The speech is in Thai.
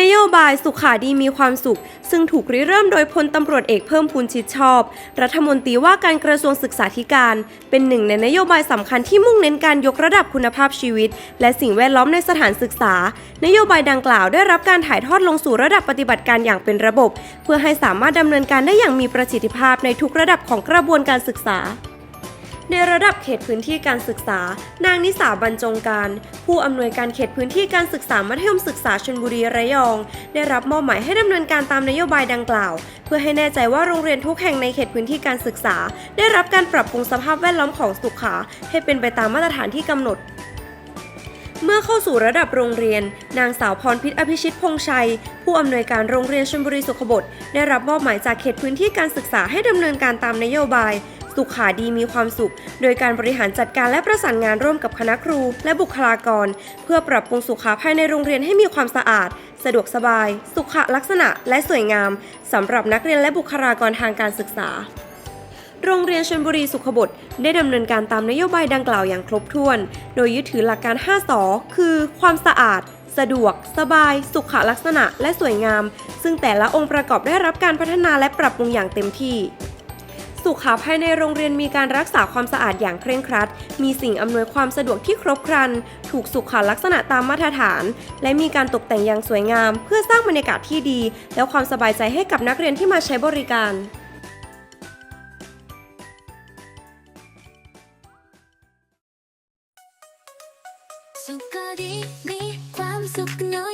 นโยบายสุขาดีมีความสุข ซึ่งถูกริเริ่มโดยพลตำรวจเอกเพิ่มพูนชิดชอบ รัฐมนตรีว่าการกระทรวงศึกษาธิการ เป็นหนึ่งในนโยบายสำคัญที่มุ่งเน้นการยกระดับคุณภาพชีวิต และสิ่งแวดล้อมในสถานศึกษา นโยบายดังกล่าวได้รับการถ่ายทอดลงสู่ระดับปฏิบัติการอย่างเป็นระบบ เพื่อให้สามารถดำเนินการได้อย่างมีประสิทธิภาพในทุกระดับของกระบวนการศึกษา ในระดับเขตพื้นที่การศึกษา นางนิสาบรรจงการ ผู้อำนวยการเขตพื้นที่การศึกษามัธยมศึกษาชลบุรีระยอง ได้รับมอบหมายให้ดำเนินการตามนโยบายดังกล่าว เพื่อให้แน่ใจว่าโรงเรียนทุกแห่งในเขตพื้นที่การศึกษา ได้รับการปรับปรุงสภาพแวดล้อมของสุขา ให้เป็นไปตามมาตรฐานที่กำหนดเมื่อเข้าสู่ระดับโรงเรียน นางสาวพรพิษอภิชิตพงษ์ชัย ผู้อำนวยการโรงเรียนชลบุรีสุขบดได้รับมอบหมายจากเขตพื้นที่การศึกษาให้ดำเนินการตามนโยบาย สุขาดีมีความสุข โดยการบริหารจัดการและประสานงานร่วมกับคณะครู และบุคลากร เพื่อปรับปรุงสุขาภายในโรงเรียนให้มีความสะอาด สะดวกสบาย สุขลักษณะและสวยงามสำหรับนักเรียนและบุคลากรทางการศึกษาโรงเรียนชลบุรีสุขบดได้ดำเนินการตามนโยบายดังกล่าวอย่างครบถ้วน โดยยึดถือหลักการ 5สอคือ ความสะอาด สะดวก สบาย สุขลักษณะ และสวยงาม ซึ่งแต่ละองค์ประกอบได้รับการพัฒนาและปรับปรุงอย่างเต็มที่ สุขาภายในโรงเรียนมีการรักษาความสะอาดอย่างเคร่งครัด มีสิ่งอำนวยความสะดวกที่ครบครัน ถูกสุขลักษณะตามมาตรฐาน และมีการตกแต่งอย่างสวยงาม เพื่อสร้างบรรยากาศที่ดี และความสบายใจให้กับนักเรียนที่มาใช้บริการสุขดีมีความสุขนโยบาย